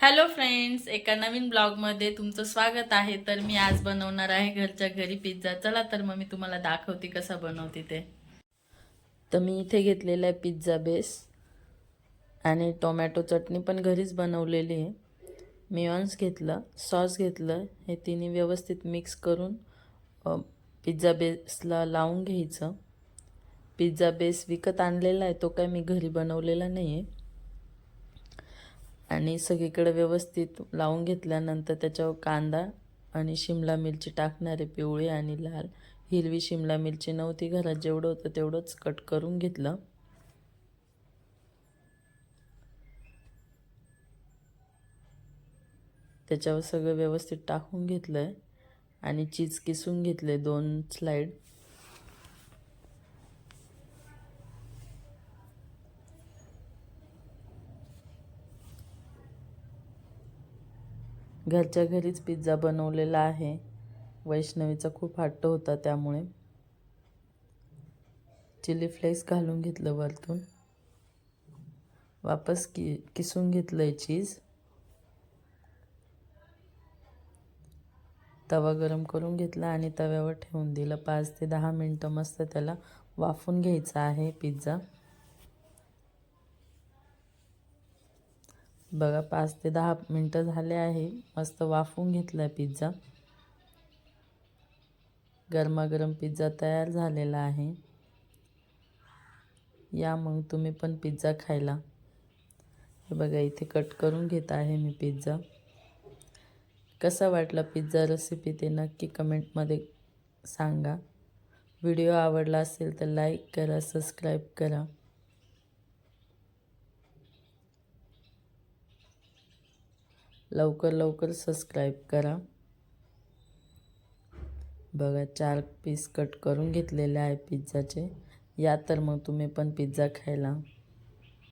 Hello friends एका नवीन ब्लॉगमध्ये तुमचं स्वागत आहे. तर मी आज बनवणार आहे घरच्या घरी पिझ्झा चला तर मग मी तुम्हाला दाखवते कसा बनवते ते. तर मी इथे घेतलेला आहे पिझ्झा बेस आणि टोमॅटो चटणी पण घरीच बनवलेली आहे. मिऑन्स घेतलं सॉस घेतलं हे तिन्ही व्यवस्थित मिक्स करून पिझ्झा बेसला लावून घ्यायचं. पिझ्झा बेस विकत आणलेला आहे तो काय मी घरी बनवलेला नाही आहे आणि सगळीकडे व्यवस्थित लावून घेतल्यानंतर त्याच्यावर कांदा आणि शिमला मिरची टाकणारे पिवळी आणि लाल हिरवी शिमला मिरची नव्हती घरात जेवढं होतं तेवढंच कट करून घेतलं. त्याच्यावर सगळं व्यवस्थित टाकून घेतलं आहे आणि चीज किसून घेतले दोन स्लाईड घरच्या घरीच पिझ्झा बनवलेला आहे. वैष्णवीचा खूप हट्ट होता त्यामुळे. चिली फ्लेक्स घालून घेतलं वरतून. वापस कि किसून घेतलं आहे चीज. तवा गरम करून घेतला आणि तव्यावर ठेवून दिलं. पाच ते दहा मिनटं मस्त त्याला वाफून घ्यायचं आहे पिझ्झा. बघा पाच ते दहा मिनटं झाले आहे. मस्त वाफवून घेतला आहे पिझ्झा. गरमागरम पिझ्झा तयार झालेला आहे. या मग तुम्ही पण पिझ्झा खायला. हे बघा इथे कट करून घेत आहे मी पिझ्झा. कसा वाटला पिझ्झा रेसिपी ते नक्की कमेंटमध्ये सांगा. व्हिडिओ आवडला असेल तर लाईक करा सबस्क्राईब करा. लवकर लवकर सबस्क्राईब करा. बघा चार पीस कट करून घेतलेले आहे पिझ्झाचे या तर मग तुम्ही पण पिझ्झा खायला.